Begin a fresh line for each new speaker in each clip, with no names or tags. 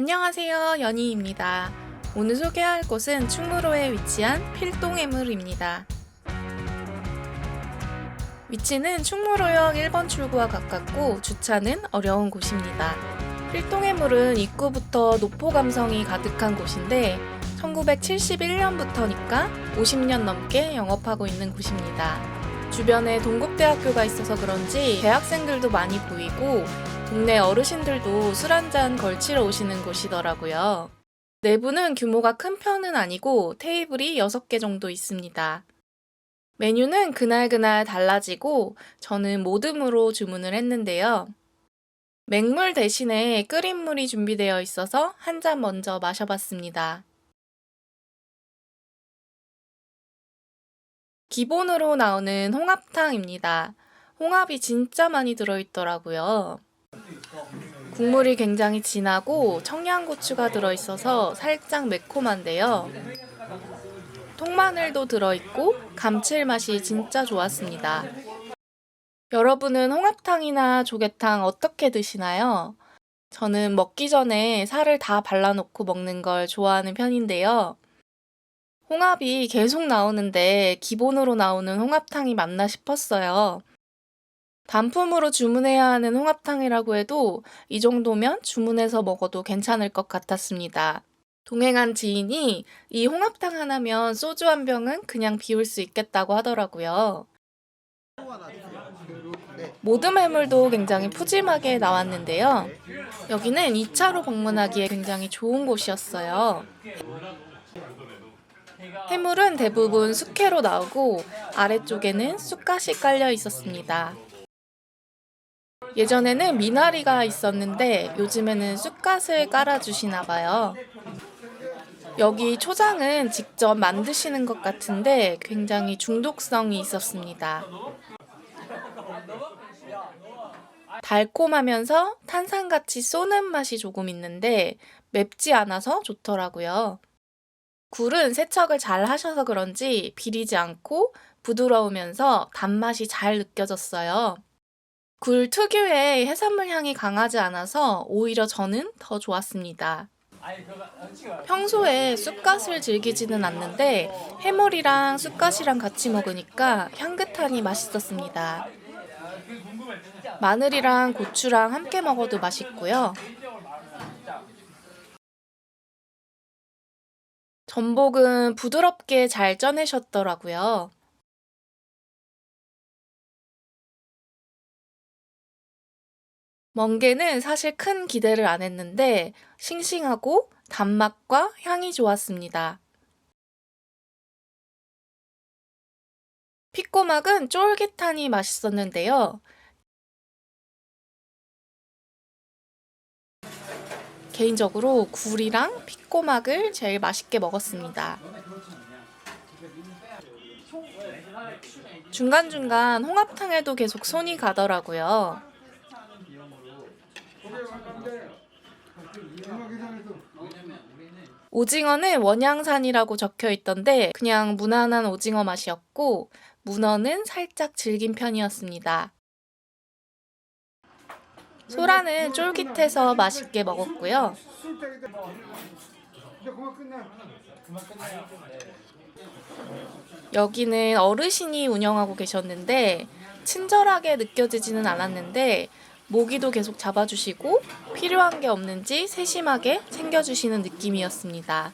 안녕하세요. 연희입니다. 오늘 소개할 곳은 충무로에 위치한 필동해물입니다. 위치는 충무로역 1번 출구와 가깝고 주차는 어려운 곳입니다. 필동해물은 입구부터 노포 감성이 가득한 곳인데 1971년부터니까 50년 넘게 영업하고 있는 곳입니다. 주변에 동국대학교가 있어서 그런지 대학생들도 많이 보이고 동네 어르신들도 술 한잔 걸치러 오시는 곳이더라고요. 내부는 규모가 큰 편은 아니고 테이블이 6개 정도 있습니다. 메뉴는 그날그날 달라지고 저는 모듬으로 주문을 했는데요. 맹물 대신에 끓인 물이 준비되어 있어서 한 잔 먼저 마셔봤습니다. 기본으로 나오는 홍합탕입니다. 홍합이 진짜 많이 들어있더라고요. 국물이 굉장히 진하고 청양고추가 들어있어서 살짝 매콤한데요. 통마늘도 들어있고 감칠맛이 진짜 좋았습니다. 여러분은 홍합탕이나 조개탕 어떻게 드시나요? 저는 먹기 전에 살을 다 발라놓고 먹는 걸 좋아하는 편인데요. 홍합이 계속 나오는데 기본으로 나오는 홍합탕이 맞나 싶었어요. 단품으로 주문해야 하는 홍합탕이라고 해도 이 정도면 주문해서 먹어도 괜찮을 것 같았습니다. 동행한 지인이 이 홍합탕 하나면 소주 한 병은 그냥 비울 수 있겠다고 하더라고요. 모듬 해물도 굉장히 푸짐하게 나왔는데요. 여기는 2차로 방문하기에 굉장히 좋은 곳이었어요. 해물은 대부분 숙회로 나오고 아래쪽에는 쑥갓이 깔려 있었습니다. 예전에는 미나리가 있었는데 요즘에는 쑥갓을 깔아주시나 봐요. 여기 초장은 직접 만드시는 것 같은데 굉장히 중독성이 있었습니다. 달콤하면서 탄산같이 쏘는 맛이 조금 있는데 맵지 않아서 좋더라고요. 굴은 세척을 잘 하셔서 그런지 비리지 않고 부드러우면서 단맛이 잘 느껴졌어요. 굴 특유의 해산물 향이 강하지 않아서 오히려 저는 더 좋았습니다. 평소에 쑥갓을 즐기지는 않는데 해물이랑 쑥갓이랑 같이 먹으니까 향긋하니 맛있었습니다. 마늘이랑 고추랑 함께 먹어도 맛있고요. 전복은 부드럽게 잘 쪄내셨더라고요. 멍게는 사실 큰 기대를 안 했는데 싱싱하고 단맛과 향이 좋았습니다. 피꼬막은 쫄깃하니 맛있었는데요. 개인적으로 굴이랑 피꼬막을 제일 맛있게 먹었습니다. 중간중간 홍합탕에도 계속 손이 가더라고요. 오징어는 원양산이라고 적혀 있던데 그냥 무난한 오징어 맛이었고 문어는 살짝 질긴 편이었습니다. 소라는 쫄깃해서 맛있게 먹었고요. 여기는 어르신이 운영하고 계셨는데 친절하게 느껴지지는 않았는데 모기도 계속 잡아주시고 필요한 게 없는지 세심하게 챙겨주시는 느낌이었습니다.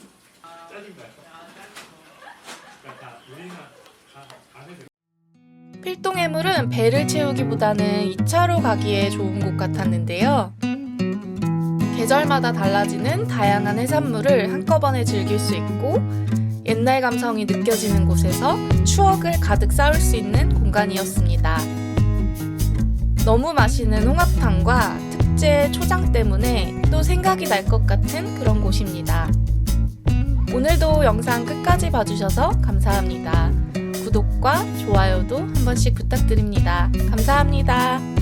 필동 해물은 배를 채우기보다는 2차로 가기에 좋은 곳 같았는데요. 계절마다 달라지는 다양한 해산물을 한꺼번에 즐길 수 있고 옛날 감성이 느껴지는 곳에서 추억을 가득 쌓을 수 있는 공간이었습니다. 너무 맛있는 홍합탕과 특제 초장 때문에 또 생각이 날 것 같은 그런 곳입니다. 오늘도 영상 끝까지 봐주셔서 감사합니다. 구독과 좋아요도 한 번씩 부탁드립니다. 감사합니다.